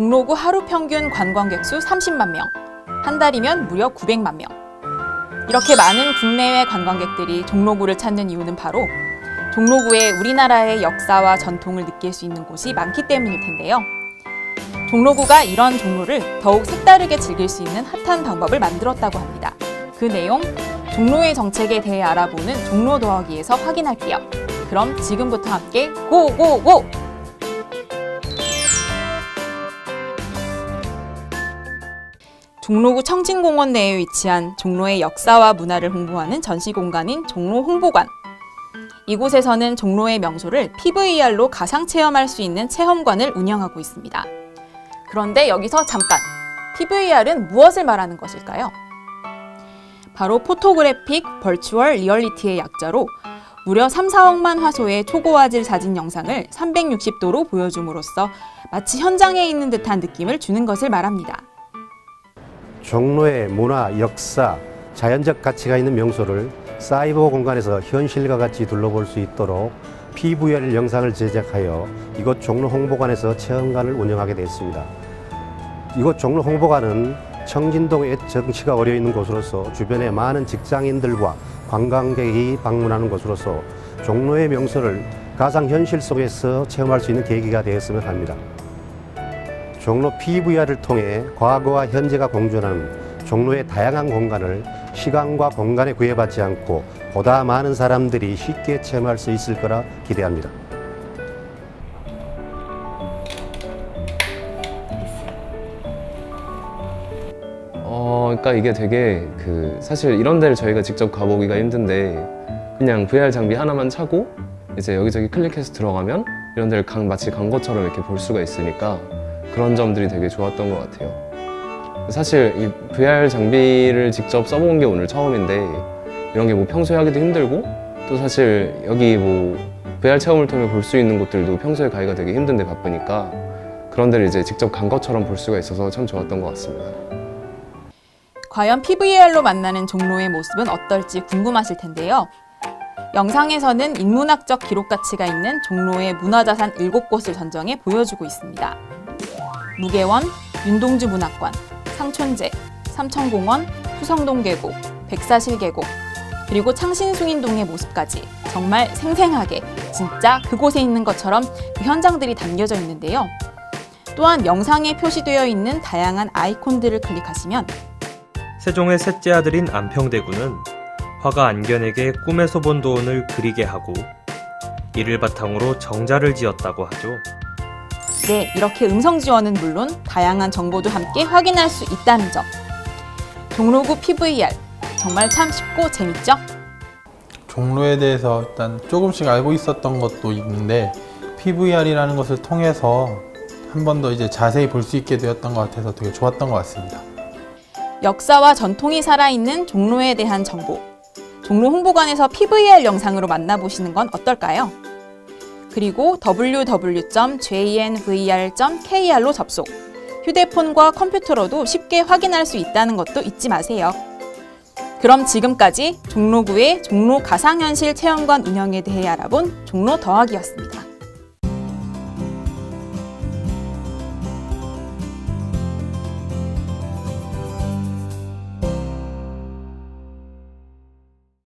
종로구 하루 평균 관광객 수 30만 명, 한 달이면 무려 900만 명. 이렇게 많은 국내외 관광객들이 종로구를 찾는 이유는 바로 종로구에 우리나라의 역사와 전통을 느낄 수 있는 곳이 많기 때문일 텐데요. 종로구가 이런 종로를 더욱 색다르게 즐길 수 있는 핫한 방법을 만들었다고 합니다. 그 내용 종로의 정책에 대해 알아보는 종로 더하기에서 확인할게요. 그럼 지금부터 함께 고고고! 종로구 청진공원 내에 위치한 종로의 역사와 문화를 홍보하는 전시 공간인 종로 홍보관. 이곳에서는 종로의 명소를 PVR로 가상 체험할 수 있는 체험관을 운영하고 있습니다. 그런데 여기서 잠깐! PVR은 무엇을 말하는 것일까요? 바로 포토그래픽 버추얼 리얼리티의 약자로 무려 3, 4억만 화소의 초고화질 사진 영상을 360도로 보여줌으로써 마치 현장에 있는 듯한 느낌을 주는 것을 말합니다. 종로의 문화, 역사, 자연적 가치가 있는 명소를 사이버 공간에서 현실과 같이 둘러볼 수 있도록 PVR 영상을 제작하여 이곳 종로 홍보관에서 체험관을 운영하게 됐습니다. 이곳 종로 홍보관은 청진동의 정치가 어려 있는 곳으로서 주변에 많은 직장인들과 관광객이 방문하는 곳으로서 종로의 명소를 가상 현실 속에서 체험할 수 있는 계기가 되었으면 합니다. 종로 PVR을 통해 과거와 현재가 공존하는 종로의 다양한 공간을 시간과 공간에 구애받지 않고 보다 많은 사람들이 쉽게 체험할 수 있을 거라 기대합니다. 어, 그러니까 이게 되게 그 사실 이런 데를 저희가 직접 가보기가 힘든데 그냥 VR 장비 하나만 차고 이제 여기저기 클릭해서 들어가면 이런 데를 강, 마치 간 것처럼 이렇게 볼 수가 있으니까 그런 점들이 되게 좋았던 것 같아요. 사실 이 VR 장비를 직접 써본 게 오늘 처음인데 이런 게 뭐 평소에 하기도 힘들고 또 사실 여기 뭐 VR 체험을 통해 볼 수 있는 곳들도 평소에 가기가 되게 힘든데 바쁘니까 그런 데를 이제 직접 간 것처럼 볼 수가 있어서 참 좋았던 것 같습니다. 과연 PVR로 만나는 종로의 모습은 어떨지 궁금하실 텐데요. 영상에서는 인문학적 기록 가치가 있는 종로의 문화자산 7곳을 선정해 보여주고 있습니다. 무계원, 윤동주 문학관, 상촌제, 삼천공원, 후성동 계곡, 백사실 계곡, 그리고 창신숭인동의 모습까지 정말 생생하게 진짜 그곳에 있는 것처럼 그 현장들이 담겨져 있는데요. 또한 영상에 표시되어 있는 다양한 아이콘들을 클릭하시면 세종의 셋째 아들인 안평대군은 화가 안견에게 꿈에서 본 도원을 그리게 하고 이를 바탕으로 정자를 지었다고 하죠. 네, 이렇게 음성 지원은 물론 다양한 정보도 함께 확인할 수 있다는 점. 종로구 PVR 정말 참 쉽고 재밌죠? 종로에 대해서 일단 조금씩 알고 있었던 것도 있는데 PVR이라는 것을 통해서 한 번 더 이제 자세히 볼 수 있게 되었던 것 같아서 되게 좋았던 것 같습니다. 역사와 전통이 살아있는 종로에 대한 정보. 종로 홍보관에서 PVR 영상으로 만나보시는 건 어떨까요? 그리고 www.jnvr.kr로 접속. 휴대폰과 컴퓨터로도 쉽게 확인할 수 있다는 것도 잊지 마세요. 그럼 지금까지 종로구의 종로 가상현실 체험관 운영에 대해 알아본 종로 더하기였습니다.